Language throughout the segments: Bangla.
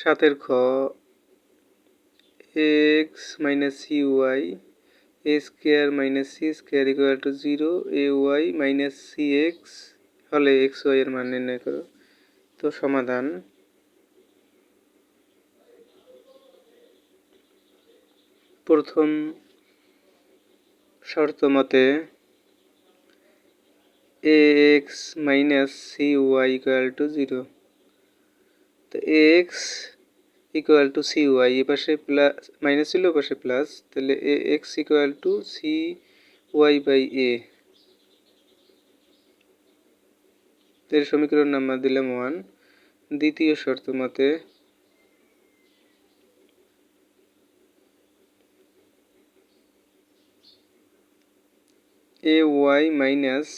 সাতের খ, x minus c y, a square minus c square equal to zero, a y minus c x হলে এক্স ওয়াই এর মান নির্ণয় করো। তো সমাধান। প্রথম শর্ত মতে a x minus c y equal to zero. তো x equal to c y এ পাশে প্লাস মাইনাস ছিল পাশে প্লাস তাহলে a x equal to c y by a এর সমীকরণ নাম্বার দিলাম ওয়ান দ্বিতীয় শর্ত মতে a y minus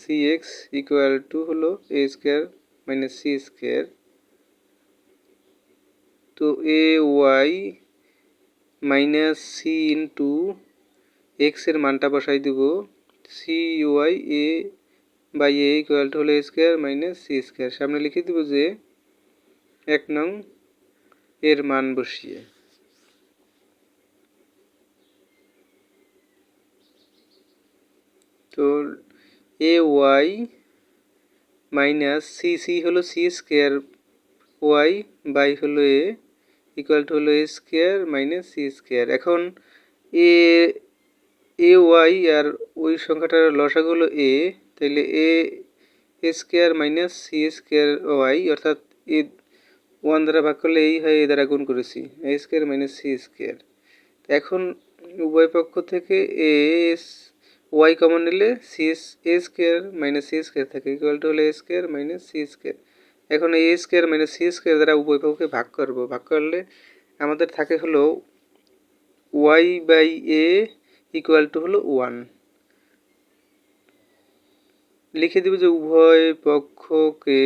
c x equal to হলো a square minus c square তো a y minus c into এক্সের মানটা বসাই দেব। C y a by a equal to হলো a square minus c square সামনে লিখে দেব যে এক নং এর মান বসিয়ে। তো a y minus c c হলো সি স্কোয়ার ওয়াই বাই হলো এ ইকুয়াল টু হলো a square minus c square এখন এ এ ওয়াই আর ওই সংখ্যাটার লসাগু হলো এ তাহলে a a square minus c square y অর্থাৎ এ ওয়ান দ্বারা ভাগ করলে এই হয়, এ দ্বারা গুণ করেছি। A square minus c square এখন উভয় পক্ষ থেকে এ এস ওয়াই কমন নিলে c s a square minus c square থাকে। ইকুয়াল টু হলো a square minus c square এখন a square minus c square দ্বারা উভয় ভাগ করব। ভাগ করলে আমাদের থাকে হলো y by a equal to হলো ওয়ান লিখে দেব যে উভয় পক্ষকে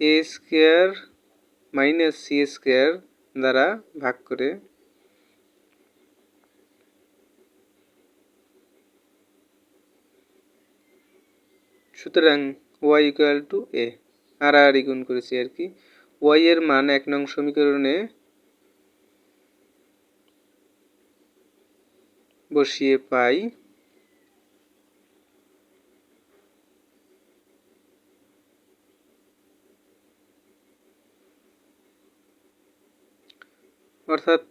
a square minus c square দ্বারা ভাগ করে। সুতরাং ওয়াই ইকুয়াল টু এ আর গুণ করেছি আর কি। ওয়াই এর মান এক নং সমীকরণে বসিয়ে পাই। অর্থাৎ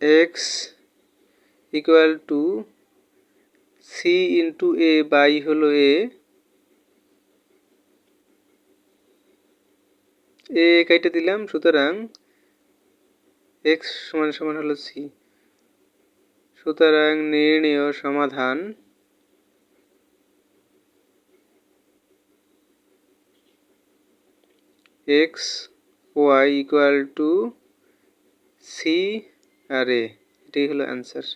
x equal to c into a by হলো এ এ কাইটে দিলাম, সুতরাং এক্স সমান সমান হলো সি সুতরাং নির্ণয় সমাধান x y equal to c আর এ এটাই হলো অ্যান্সার